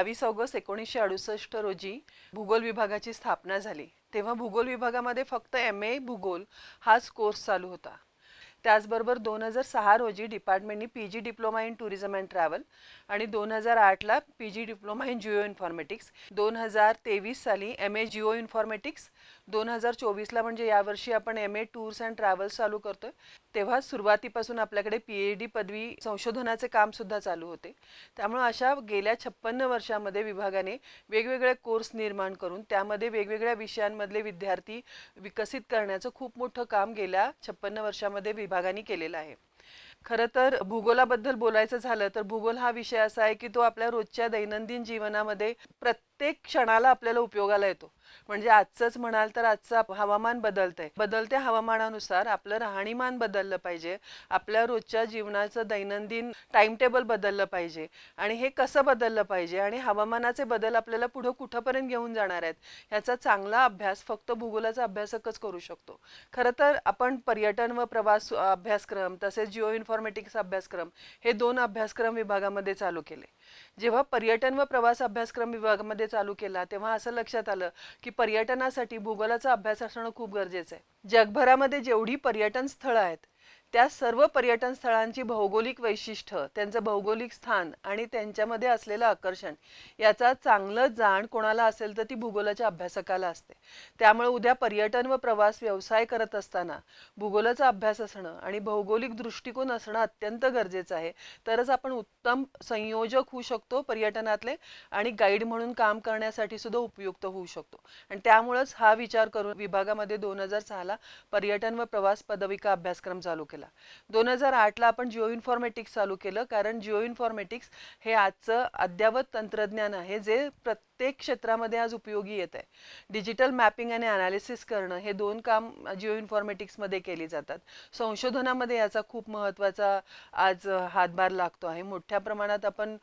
बावीस ऑगस्ट एकोणीसशे अडुसष्ट रोजी भूगोल विभागाची स्थापना झाली. तेव्हा भूगोल विभागामध्ये फक्त एम ए भूगोल हाच कोर्स चालू होता. त्याचबरोबर दोन हजार सहा रोजी डिपार्टमेंटनी P G diploma in tourism and travel आणि दोन हजार आठला P G diploma in geoinformatics दोन हजार तेवीस साली एम ए जिओ इन्फॉर्मॅटिक्स दोन हजार चोवीसला म्हणजे यावर्षी आपण M A tours and travels चालू करतोय. तेव्हा सुरुवातीपासून आपल्याकडे पी एच डी पदवी संशोधनाचे काम सुद्धा चालू होते. त्यामुळे अशा गेल्या छप्पन्न वर्षामध्ये विभागाने वेगवेगळे कोर्स निर्माण करून त्यामध्ये वेगवेगळ्या विषयांमधले विद्यार्थी विकसित करण्याचं खूप मोठं काम गेल्या छप्पन्न वर्षामध्ये विभागाने केलेलं आहे. खरं तर भूगोलाबद्दल बोलायचं झालं तर भूगोल हा विषय असा आहे की तो आपल्या रोजच्या दैनंदिन जीवनामध्ये प्रत्येक क्षणाला आपल्याला उपयोगाला येतो. म्हणजे आजचंच म्हणाल तर आजचं हवामान बदलतंय. बदलत्या हवामानानुसार आपलं राहणीमान बदललं पाहिजे. आपल्या रोजच्या जीवनाचं दैनंदिन टाइम टेबल बदललं पाहिजे. आणि हे कसं बदललं पाहिजे? आणि हवामानाचे बदल आपल्याला पुढं कुठंपर्यंत घेऊन जाणार आहेत? ह्याचा चांगला अभ्यास फक्त भूगोलाचा अभ्यासकच करू शकतो. खरं तर आपण पर्यटन व प्रवास अभ्यासक्रम तसेच जिओ इन्फॉर्मेटिक्स अभ्यासक्रम हे दोन अभ्यासक्रम विभागामध्ये चालू केले. जेव्हा पर्यटन व प्रवास अभ्यासक्रम विभागामध्ये चालू केला तेव्हा असं लक्षात आलं की पर्यटनासाठी भूगोलाचा अभ्यास असणं खूप गरजेचं आहे. जगभरामध्ये जेवढी पर्यटन स्थळं आहेत त्या सर्व पर्यटन स्थळांची भौगोलिक वैशिष्ट्य त्यांचं भौगोलिक स्थान आणि त्यांच्यामध्ये असलेलं आकर्षण याचा चांगलं जाण कोणाला असेल तर ती भूगोलाच्या अभ्यासकाला असते. त्यामुळे उद्या पर्यटन व प्रवास व्यवसाय करत असताना भूगोलाचा अभ्यास असणं आणि भौगोलिक दृष्टिकोन असणं अत्यंत गरजेचं आहे. तरच आपण उत्तम संयोजक होऊ शकतो पर्यटनातले आणि गाईड म्हणून काम करण्यासाठी सुद्धा उपयुक्त होऊ शकतो. आणि त्यामुळंच हा विचार करून विभागामध्ये दोन हजार सहाला पर्यटन व प्रवास पदविका अभ्यासक्रम चालू केला. दोन हजार आठला आपण जिओ इन्फॉर्मेटिक्स चालू केलं कारण जिओ इन्फॉर्मेटिक्स हे आजचं अद्यावत तंत्रज्ञान आहे जे प्रत्येक प्रत्येक क्षेत्रामध्ये आज उपयोगी येत आहे. डिजिटल मॅपिंग आणि अनालिसिस करणं हे दोन काम जिओ इन्फॉर्मेटिक्समध्ये केली जातात. संशोधनामध्ये याचा खूप महत्त्वाचा आज हातभार लागतो आहे. मोठ्या प्रमाणात आपण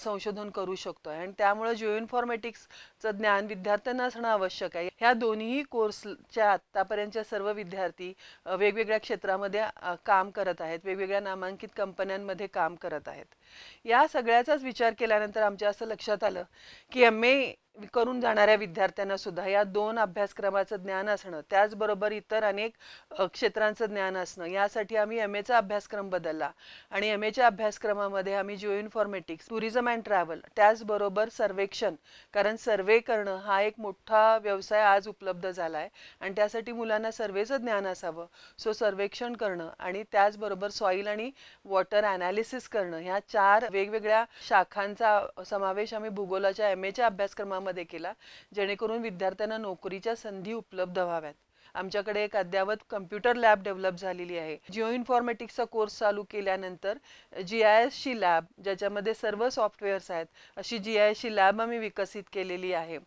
संशोधन करू शकतो आहे आणि त्यामुळे जिओ इन्फॉर्मेटिक्सचं ज्ञान विद्यार्थ्यांना असणं आवश्यक आहे. ह्या दोन्ही कोर्सच्या आत्तापर्यंतच्या सर्व विद्यार्थी वेगवेगळ्या क्षेत्रामध्ये काम करत आहेत. वेगवेगळ्या नामांकित कंपन्यांमध्ये काम करत आहेत. या सगळ्याचाच विचार केल्यानंतर आमच्या असं लक्षात आलं की एम ए करून जाणाऱ्या विद्यार्थ्यांना सुद्धा या दोन अभ्यासक्रमाचं ज्ञान असणं त्याचबरोबर इतर अनेक क्षेत्रांचं ज्ञान असणं यासाठी आम्ही एम एचा अभ्यासक्रम बदलला. आणि एम एच्या अभ्यासक्रमामध्ये आम्ही geo informatics tourism and travel त्याचबरोबर सर्वेक्षण कारण सर्वे करणं हा एक मोठा व्यवसाय आज उपलब्ध झाला आहे आणि त्यासाठी मुलांना सर्वेचं ज्ञान असावं. सो सर्वेक्षण करणं आणि त्याचबरोबर सॉईल आणि वॉटर अनालिसिस करणं ह्या चार वेगवेगळ्या शाखांचा समावेश आम्ही भूगोलाच्या एम एच्या अभ्यासक्रमामध्ये केला जेणेकरून विद्यार्थ्यांना नोकरीच्या संधी उपलब्ध व्हाव्यात. आमच्याकडे एक अद्यावत कम्प्युटर लॅब डेव्हलप झालेली आहे. जिओ इन्फॉर्मॅटिक्सचा कोर्स चालू केल्यानंतर जी आय एस लॅब ज्याच्यामध्ये सर्व सॉफ्टवेअर्स आहेत अशी जी आय एस लॅब आम्ही विकसित केलेली आहे.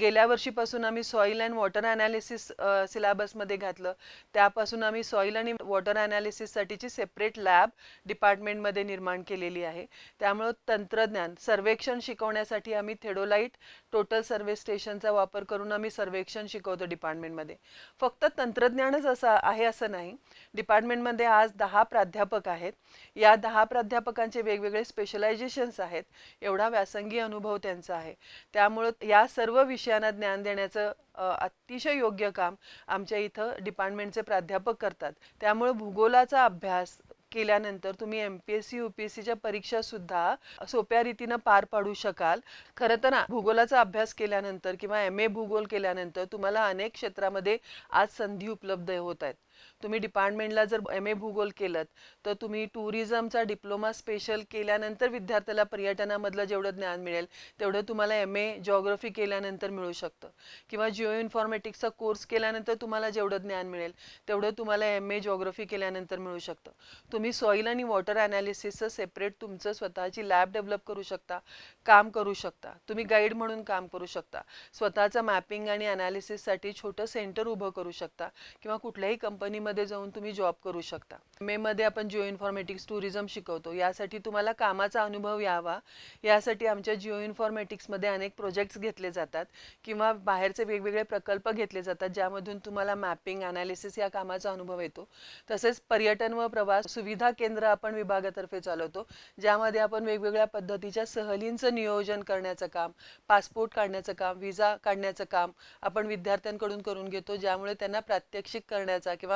गेल्या वर्षीपासून आम्ही सॉईल अँड वॉटर अनालिसिस सिलेबसमध्ये घातलं. त्यापासून आम्ही सॉईल आणि वॉटर अनालिसिससाठीची सेपरेट लॅब डिपार्टमेंटमध्ये निर्माण केलेली आहे. त्यामुळं तंत्रज्ञान सर्वेक्षण शिकवण्यासाठी आम्ही थेडोलाईट टोटल सर्वे स्टेशनचा वापर करून आम्ही सर्वेक्षण शिकवतो डिपार्टमेंटमध्ये फक्त तंत्रज्ञानच असं आहे असं नाही. डिपार्टमेंटमध्ये आज दहा प्राध्यापक आहेत. या दहा प्राध्यापकांचे वेगवेगळे स्पेशलायझेशन्स आहेत. एवढा व्यासंगी अनुभव त्यांचा आहे. त्यामुळं या सर्व विषय विषयांना ज्ञान देण्याचं अतिशय योग्य काम आमच्या इथं डिपार्टमेंटचे प्राध्यापक करतात. त्यामुळे भूगोलाचा अभ्यास केल्यानंतर तुम्ही M P S C U P S सीच्या परीक्षा सुद्धा सोप्या रीतीनं पार पाडू शकाल. खरं तर ना, भूगोलाचा अभ्यास केल्यानंतर किंवा एम ए भूगोल केल्यानंतर तुम्हाला अनेक क्षेत्रामध्ये आज संधी उपलब्ध होत आहेत. तुम्ही डिपार्टमेंटला जर एम ए भूगोल केलं तर तुम्ही टुरिझमचा डिप्लोमा स्पेशल केल्यानंतर विद्यार्थ्याला पर्यटनामधलं जेवढं ज्ञान मिळेल तेवढं तुम्हाला एम ए जॉग्रफी केल्यानंतर मिळू शकतं. किंवा जिओ इन्फॉर्मॅटिक्सचा कोर्स केल्यानंतर तुम्हाला जेवढं ज्ञान मिळेल तेवढं तुम्हाला एम ए जॉग्रफी केल्यानंतर मिळू शकतं. तुम्ही सॉईल आणि वॉटर अनालिसिसचं सेपरेट तुमचं स्वतःची लॅब डेव्हलप करू शकता काम करू शकता. तुम्ही गाईड म्हणून काम करू शकता. स्वतःचं मॅपिंग आणि अनालिसिससाठी छोटं सेंटर उभं करू शकता. किंवा कुठल्याही कंपनी कंपनीमध्ये जाऊन तुम्ही जॉब करू शकता. मे मध्ये आपण जिओ इन्फॉर्मेटिक्स टुरिझम शिकवतो. यासाठी तुम्हाला कामाचा अनुभव यावा. यासाठी आमच्या जिओ इन्फॉर्मेटिक्समध्ये अनेक प्रोजेक्ट्स घेतले जातात किंवा बाहेरचे वेगवेगळे प्रकल्प घेतले जातात ज्यामधून तुम्हाला मॅपिंग अनालिसिस या कामाचा अनुभव येतो. तसेच पर्यटन व प्रवास सुविधा केंद्र आपण विभागातर्फे चालवतो ज्यामध्ये आपण वेगवेगळ्या पद्धतीच्या सहलींचं नियोजन करण्याचं काम पासपोर्ट काढण्याचं काम विजा काढण्याचं काम आपण विद्यार्थ्यांकडून करून घेतो ज्यामुळे त्यांना प्रात्यक्षिक करण्याचा किंवा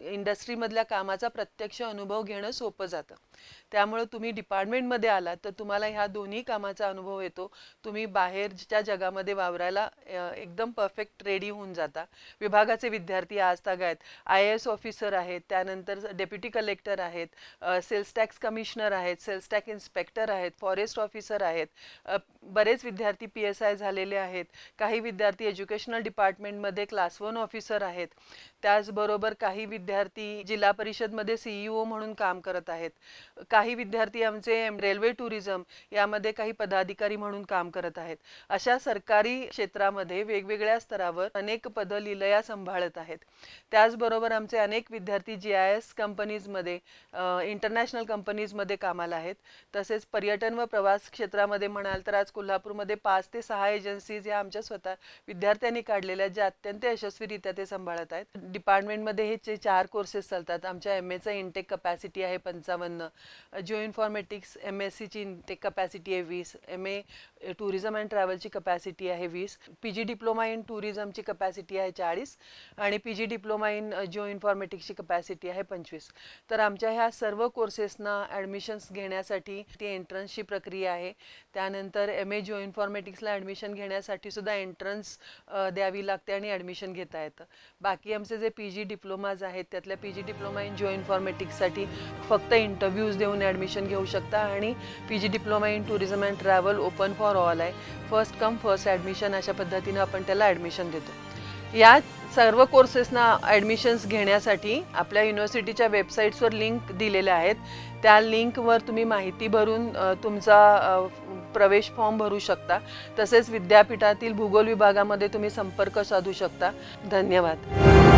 इंडस्ट्रीमधल्या कामाचा प्रत्यक्ष अनुभव घेणं सोपं जातं. त्यामुळे तुम्ही डिपार्टमेंटमध्ये आलात तर तुम्हाला ह्या दोन्ही कामाचा अनुभव येतो. तुम्ही बाहेरच्या जगामध्ये वावरायला एकदम परफेक्ट रेडी होऊन जाता. विभागाचे विद्यार्थी आज तागायत आय एस ऑफिसर आहेत. त्यानंतर डेप्युटी कलेक्टर आहेत. सेल्स टॅक्स कमिशनर आहेत. सेल्स टॅक्स इन्स्पेक्टर आहेत. फॉरेस्ट ऑफिसर आहेत. बरेच विद्यार्थी पी एस आय झालेले आहेत. काही विद्यार्थी एज्युकेशनल डिपार्टमेंटमध्ये क्लास वन ऑफिसर आहेत. त्याचबरोबर काही विद्यार्थी जिल्हा परिषदमध्ये सीईओ म्हणून काम करत आहेत. काही विद्यार्थी आमचे रेल्वे टुरिझम यामध्ये काही पदाधिकारी म्हणून काम करत आहेत. अशा सरकारी क्षेत्रामध्ये वेगवेगळ्या स्तरावर अनेक पदं लिलया सांभाळत आहेत. त्याचबरोबर आमचे अनेक विद्यार्थी जी आय एस कंपनीजमध्ये इंटरनॅशनल कंपनीजमध्ये कामाला आहेत. तसेच पर्यटन व प्रवास क्षेत्रामध्ये म्हणाल तर आज कोल्हापूरमध्ये पाच ते सहा एजन्सीज या आमच्या स्वतः विद्यार्थ्यांनी काढलेल्या ज्या अत्यंत यशस्वीरित्या ते सांभाळत आहेत. डिपार्टमेंटमध्ये हे जे चार कोर्सेस चालतात. आमच्या एम एचा इंटेक कपॅसिटी आहे पंचावन्न. जिओ इन्फॉर्मॅटिक्स एम एस सीची इंटेक कपॅसिटी आहे वीस. एम ए टुरिझम अँड ट्रॅव्हलची कपॅसिटी आहे वीस. पी जी डिप्लोमा इन टुरिझमची कपॅसिटी आहे चाळीस. आणि P G diploma in geo इन्फॉर्मॅटिक्सची capacity आहे पंचवीस. तर आमच्या ह्या सर्व कोर्सेसना ॲडमिशन्स घेण्यासाठी ती एंट्रन्सची प्रक्रिया आहे. त्यानंतर एम ए जिओ इन्फॉर्मॅटिक्सला ॲडमिशन घेण्यासाठी सुद्धा एंट्रन्स द्यावी लागते आणि ॲडमिशन घेता येतं. बाकी आमचे J P G diploma diplomas आहेत त्यातल्या P G diploma in geo इन्फॉर्मॅटिक्ससाठी फक्त इंटरव्ह्यूज देऊन ॲडमिशन घेऊ शकता आणि P G diploma in tourism and travel open for all आहे. फर्स्ट कम फर्स्ट ॲडमिशन अशा पद्धतीनं आपण त्याला ॲडमिशन देतो. या सर्व कोर्सेसना ॲडमिशन्स घेण्यासाठी आपल्या युनिव्हर्सिटीच्या वेबसाईट्सवर लिंक दिलेल्या आहेत. त्या लिंकवर तुम्ही माहिती भरून तुमचा प्रवेश फॉर्म भरू शकता. तसेच विद्यापीठातील भूगोल विभागामध्ये तुम्ही संपर्क साधू शकता. धन्यवाद.